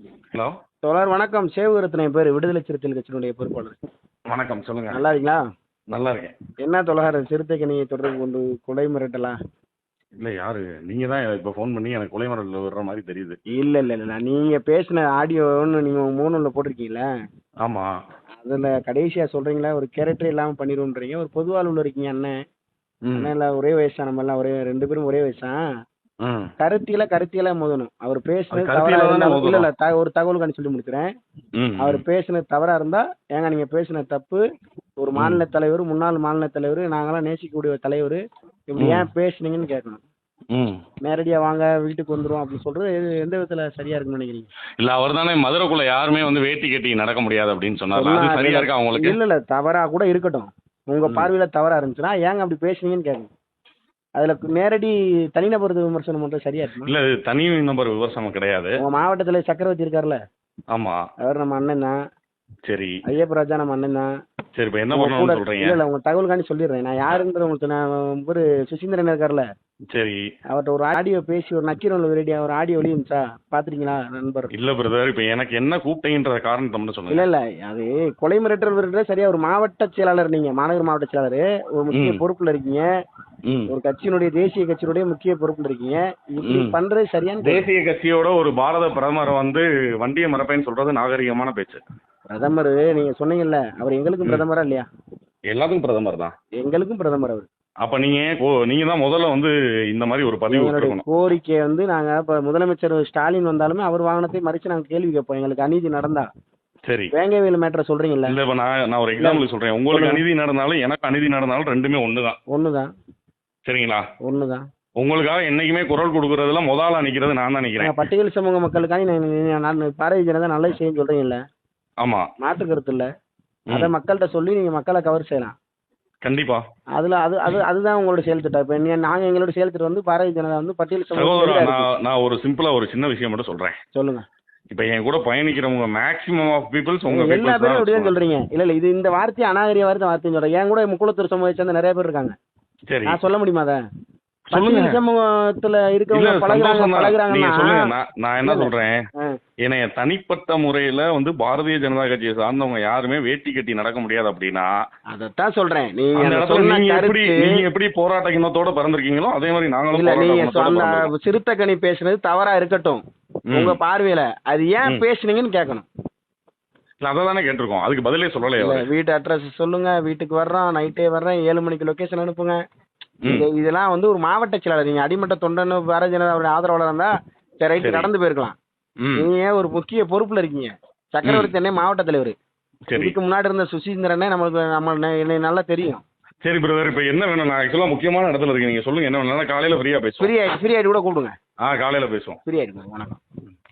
Hello தோழர் வணக்கம். சேவகரத்ன பேர். விடுதலை சிறுத்தைகள் கட்சியினுடைய பொறுப்பாளர். வணக்கம் சொல்லுங்க. நல்லா இருக்கீங்களா நல்லா இருக்கேன். என்ன தோழர் சிறுத்தைக்கு நீங்கள் தொடர்பு கொண்டு கொலை மிரட்டலா? இல்லை யாரு? நீங்க தான் இப்போ ஃபோன் பண்ணி எனக்கு கொலை மிரட்டல் விடுற மாதிரி தெரியுது. இல்லை இல்லை இல்லை. நீங்கள் பேசின ஆடியோன்னு நீங்கள் மூணுல போட்டிருக்கீங்களே? ஆமா. அதில் கடைசியாக சொல்கிறீங்களா ஒரு கேரக்டர் இல்லாமல் பண்ணிடுவோன்றீங்க ஒரு பொது வாழ்வில் இருக்கீங்க அண்ணன். அண்ணன் இல்லை ஒரே வயசா நம்ம எல்லாம் ஒரே ரெண்டு பேரும் ஒரே வயசா? கருத்தியில கருத்தியல மோதணும். அவர் பேசுனது தவறா இருந்தா இல்ல. இல்ல ஒரு தகவல் கணி சொல்லி முடிக்கிறேன். அவர் பேசுனது தவறா இருந்தா ஏங்க நீங்க பேசுன தப்பு. ஒரு மாநில தலைவர் முன்னாள் மாநில தலைவர் நாங்களாம் நேசிக்கக்கூடிய ஒரு தலைவர். இப்படி. ஏன் பேசுனீங்கன்னு கேட்கணும். நேரடியா வாங்க வீட்டுக்கு வந்துரும் அப்படின்னு சொல்றது எந்த விதத்துல சரியா இருக்குன்னு நினைக்கிறீங்க? இல்ல அவர் தானே மதுரைக்குள்ள யாருமே வந்து வேட்டி கட்டி நடக்க முடியாது அப்படின்னு சொன்னார். சரியா இருக்கா உங்களுக்கு? இல்ல இல்ல தவறா கூட இருக்கட்டும். உங்க. பார்வையில தவறா இருந்துச்சுன்னா ஏங்க அப்படி பேசுனீங்கன்னு கேட்கணும். அதுல நேரடி தனிநபர் விமர்சனம் பண்றது சரியா இருக்குமா? இல்ல இது தனி நம்பர் விவசாயம் கிடையாது. உங்க மாவட்டத்துல சக்கரவர்த்தி இருக்காருல்ல ஆமா. அவர் நம்ம அண்ணன் தான். சரி. ஐயப்ப ராஜா நம்ம அண்ணன் தான். சரி இப்போ என்ன பண்ணணும்னு சொல்றீங்க? இல்ல உங்க தகவலுக்காண்டி சொல்லிடுறேன். நான் யாருன்றது உங்களுக்கு நான் ஒரு சுசீந்திரன் இருக்கார்ல? சரி. அவர்ட்ட ஒரு ஆடியோ பேசி ஒரு நக்கீரன் ரெடியா ஒரு ஆடியோ வெளியே இருந்துச்சா? பாத்துட்டீங்களா நண்பர்? இல்ல பிரதர் இப்போ எனக்கு என்ன கூப்பிட்டீங்கன்ற காரணத்தை மட்டும் இல்ல சொல்லுங்க. இல்ல அது கொலை மிரட்டல் சரியா ஒரு மாவட்ட செயலாளர் நீங்க மாநகர மாவட்ட செயலாளர். ஒரு முக்கிய. பொறுப்புல இருக்கீங்க. ஒரு கட்சியினுடைய தேசிய கட்சியினுடைய முக்கிய பொறுப்புல இருக்கீங்க. இப்படி. பண்றது சரியான தேசிய கட்சியோட ஒரு பாரத பிரதமர் வந்து வண்டியை மறப்பேன்னு சொல்றது நாகரிகமான பேச்சு. பிரதமர் நீங்க சொன்னீங்கல்ல அவர் எங்களுக்கும். பிரதமரா இல்லையா? எல்லாத்துக்கும் பிரதமர் தான். எங்களுக்கும் பிரதமர் அவர். அப்ப நீங்க நீங்க தான் முதல்ல வந்து இந்த மாதிரி ஒரு பதிவு கோரிக்கை வந்து நாங்க இப்ப முதலமைச்சர் ஸ்டாலின் வந்தாலுமே அவர் வாகனத்தை மறிச்சு நாங்க கேள்வி கேட்போம். எங்களுக்கு அநீதி நடந்தா. சரி. வேங்கவேல் மேட்டரை சொல்றீங்கல்ல. இல்ல இப்ப நான் நான் ஒரு எக்ஸாம்பிள் சொல்றேன். உங்களுக்கு. அநீதி நடந்தாலும் எனக்கு அநீதி நடந்தாலும் ரெண்டுமே ஒண்ணுதான். ஒண்ணுதான். சரிங்களா? ஒண்ணுதான் உங்களுக்காக என்னைக்குமே குரல் கொடுக்கறதுல முதல்ல நிக்கிறது நான் தான் நிக்கிறேன். நான் பட்டியல் சமூக மக்களுக்காக நான் நான் பாரதிய ஜனதா நல்லது செய்யும் சொல்றீங்கல்ல? ஆமா. மாற்று கருத்து இல்ல. அதை மக்கள்கிட்ட சொல்லி நீங்க மக்களை கவர் செய்யலாம். கண்டிப்பா. அதுல அது அது அதுதான் உங்களோட செயல் திட்டம் இப்ப நாங்க எங்களோட செயல் திட்டம் வந்து பாரதிய ஜனதா வந்து பட்டியல் சமூக. நான் ஒரு சிம்பிளா ஒரு சின்ன விஷயம் மட்டும் சொல்றேன். சொல்லுங்க. இப்ப என் கூட பயணிக்கிறவங்க மேக்ஸிமம் ஆஃப் பீப்புள்ஸ் உங்க எல்லா பேரும் அப்படிதான். சொல்றீங்க. இல்ல இல்ல இது இந்த வார்த்தை அநாகரிக வார்த்தை வார்த்தைன்னு சொல்றேன். என் கூட முக்குளத்தூர் சமூகத்தை சேர்ந்த நிறைய பேர் இருக்காங்க. சரி. நான் சொல்ல முடியுமா அதை? சமூகத்துல இருக்கவங்க பழகுறாங்க பழகுறாங்கன்னா நான் என்ன. சொல்றேன். என்னைய தனிப்பட்ட முறையில வந்து பாரதிய ஜனதா கட்சியை சார்ந்தவங்க யாருமே வேட்டி கட்டி நடக்க முடியாது அப்படின்னா அதத்தான் சொல்றேன். நீங்க எப்படி நீங்க எப்படி போராட்ட கிண்ணத்தோட பிறந்திருக்கீங்களோ அதே மாதிரி நாங்களும் பிறந்திருக்கோம். சிறுத்தைக்கணி பேசுனது தவறா இருக்கட்டும். உங்க பார்வையில. அது ஏன். பேசுனீங்கன்னு கேட்கணும். அதை தானே கேட்டிருக்கோம். அதுக்கு பதிலே சொல்லலையே. வீட்டு அட்ரஸ் சொல்லுங்க வீட்டுக்கு வர்றோம் நைட்டே வர்றேன் ஏழு மணிக்கு லொகேஷன் அனுப்புங்க. இது இதெல்லாம் வந்து ஒரு மாவட்ட செயலாளர் நீங்க அடிமட்ட தொண்டன் பாரதிய ஜனதாவுடைய ஆதரவாளர் இருந்தா சரி ரைட்டு. கடந்து போயிருக்கலாம். நீங்க ஒரு முக்கிய பொறுப்புல இருக்கீங்க? சக்கரவர்த்தி அண்ணே மாவட்ட தலைவர். இதுக்கு முன்னாடி இருந்த சுசீந்திரனே நம்மளுக்கு நம்ம நல்லா தெரியும். சரி பிரதர் இப்ப என்ன வேணும்? நான் ஆக்சுவலா முக்கியமான இடத்துல இருக்கேன். நீங்க சொல்லுங்க என்ன வேணும் காலையில ஃப்ரீயா பேசுவோம். ஃப்ரீ ஆயிட்டு கூட கூப்பிடுங்க. ஆ காலையில பேசுவோம். ஃப்ரீ ஆயிட்டு வணக்கம்.